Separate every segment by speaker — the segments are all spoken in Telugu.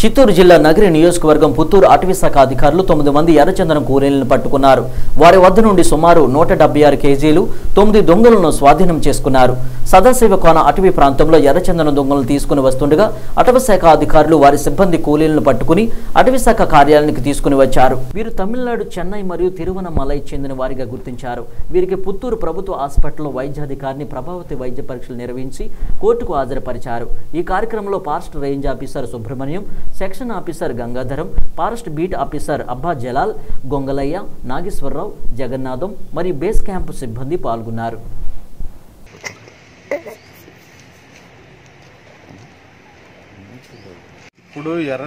Speaker 1: చిత్తూరు జిల్లా నగరి నియోజకవర్గం పుత్తూరు అటవీ శాఖ అధికారులు తొమ్మిది మంది ఎర్రచందనం కూలీలను పట్టుకున్నారు. వారి వద్ద నుండి సుమారు నూట డెబ్బై ఆరు కేజీలు తొమ్మిది దొంగలను స్వాధీనం చేసుకున్నారు. సదాశివ కోన అటవీ ప్రాంతంలో ఎర్రచందనం దొంగలను తీసుకుని వస్తుండగా అటవీ శాఖ అధికారులు వారి సిబ్బంది కూలీలను పట్టుకుని అటవీ శాఖ కార్యాలయానికి తీసుకుని వచ్చారు. వీరు తమిళనాడు చెన్నై మరియు తిరువనమలై చెందిన వారిగా గుర్తించారు. వీరికి పుత్తూరు ప్రభుత్వ హాస్పిటల్లో వైద్యాధికారిని ప్రభావతి వైద్య పరీక్షలు నిర్వహించి కోర్టుకు హాజరుపరిచారు. ఈ కార్యక్రమంలో forest range officer Subrahmanyam section officer Gangadharam forest beat officer Abba Jalal Gongalayya Nageswararao Jagannatham మరియు బేస్ క్యాంపు సిబ్బంది పాల్గొన్నారు.
Speaker 2: ఇప్పుడు ఎర్ర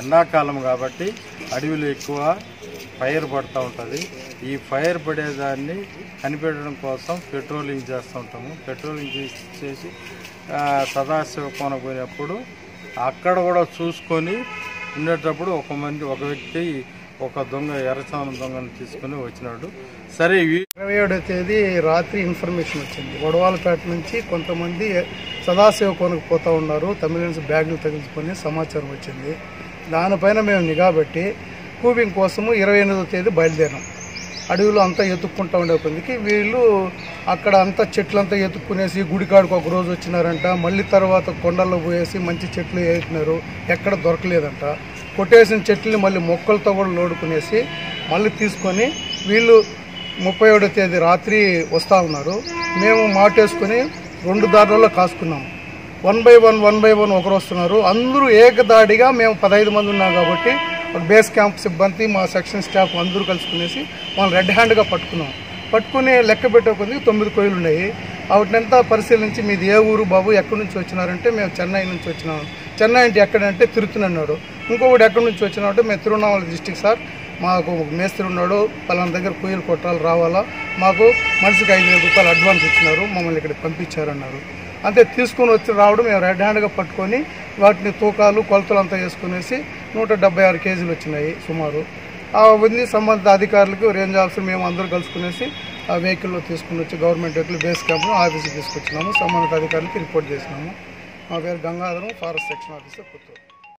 Speaker 2: ఎండాకాలం కాబట్టి అడవిలో ఎక్కువ ఫైర్ పడుతూ ఉంటుంది. ఈ ఫైర్ పడేదాన్ని కనిపెట్టడం కోసం పెట్రోలింగ్ చేస్తూ ఉంటాము. పెట్రోలింగ్ చేసి చేసి సదాశివ కోన పోయినప్పుడు అక్కడ కూడా చూసుకొని ఉండేటప్పుడు ఒక మంది ఒక వ్యక్తి ఒక దొంగ ఎర్రచానం దొంగను తీసుకొని వచ్చినాడు. సరే
Speaker 3: ఇరవై ఏడో తేదీ రాత్రి ఇన్ఫర్మేషన్ వచ్చింది. వడవాలపేట నుంచి కొంతమంది సదాశివ కోనకు పోతా ఉన్నారు. తమిళన్స్ బ్యాగులు తగిలించుకొని సమాచారం వచ్చింది. దానిపైన మేము నిఘా పెట్టి కూబింగ్ కోసము ఇరవై ఎనిమిదో తేదీ బయలుదేరాం. అడవిలో అంతా ఎత్తుక్కుంటూ ఉండే కొందికి వీళ్ళు అక్కడ అంతా చెట్లంతా ఎత్తుక్కునేసి గుడికాడుకు ఒక రోజు వచ్చినారంట. మళ్ళీ తర్వాత కొండల్లో పోయేసి మంచి చెట్లు వేసినారు. ఎక్కడ దొరకలేదంట. కొట్టేసిన చెట్లని మళ్ళీ మొక్కలతో కూడా లోడుకునేసి మళ్ళీ తీసుకొని వీళ్ళు ముప్పై ఏడో తేదీ రాత్రి వస్తూ ఉన్నారు. మేము మాటేసుకొని రెండు దారులలో కాసుకున్నాము one by one one by one ఒకరు వస్తున్నారు. అందరూ ఏకదాడిగా మేము పదహైదు మంది ఉన్నాం కాబట్టి బేస్ క్యాంప్ సిబ్బంది మా సెక్షన్ స్టాఫ్ అందరూ కలుసుకునేసి మనం రెడ్ హ్యాండ్గా పట్టుకున్నాం. పట్టుకునే లెక్క పెట్టే తొమ్మిది కోయిలు ఉన్నాయి. వాటినంతా పరిశీలించి మీది ఏ ఊరు బాబు ఎక్కడి నుంచి వచ్చినారంటే మేము చెన్నై నుంచి వచ్చినాం. చెన్నై అంటే ఎక్కడంటే తిరుతునన్నాడు ఇంకొకటి ఎక్కడి నుంచి వచ్చినామంటే మేము తిరువண்ணామల డిస్టిక్ సార్. మాకు ఒక మేస్త్రి ఉన్నాడు పలానా దగ్గర కుయ్యలు కొట్టాలి రావాలా. మాకు మనిషికి ఐదు వేల రూపాయలు అడ్వాన్స్ ఇచ్చినారు మమ్మల్ని ఇక్కడ పంపించారన్నారు. అంతే తీసుకొని వచ్చి రావడం మేము రెడ్ హ్యాండ్గా పట్టుకొని వాటిని తూకాలు కొలతలు అంతా వేసుకునేసి నూట డెబ్బై ఆరు కేజీలు వచ్చినాయి సుమారు. ఆ ఉంది సంబంధిత అధికారులకు రేంజ్ ఆఫీసర్ మేము అందరూ కలుసుకునేసి ఆ వెహికల్లో తీసుకుని వచ్చి గవర్నమెంట్ వెహికల్ బేస్ క్యాంప్లో ఆఫీస్కి తీసుకొచ్చినాము. సంబంధిత అధికారులకి రిపోర్ట్ చేసినాము. మా పేరు Gangadharam forest section officer Puttur.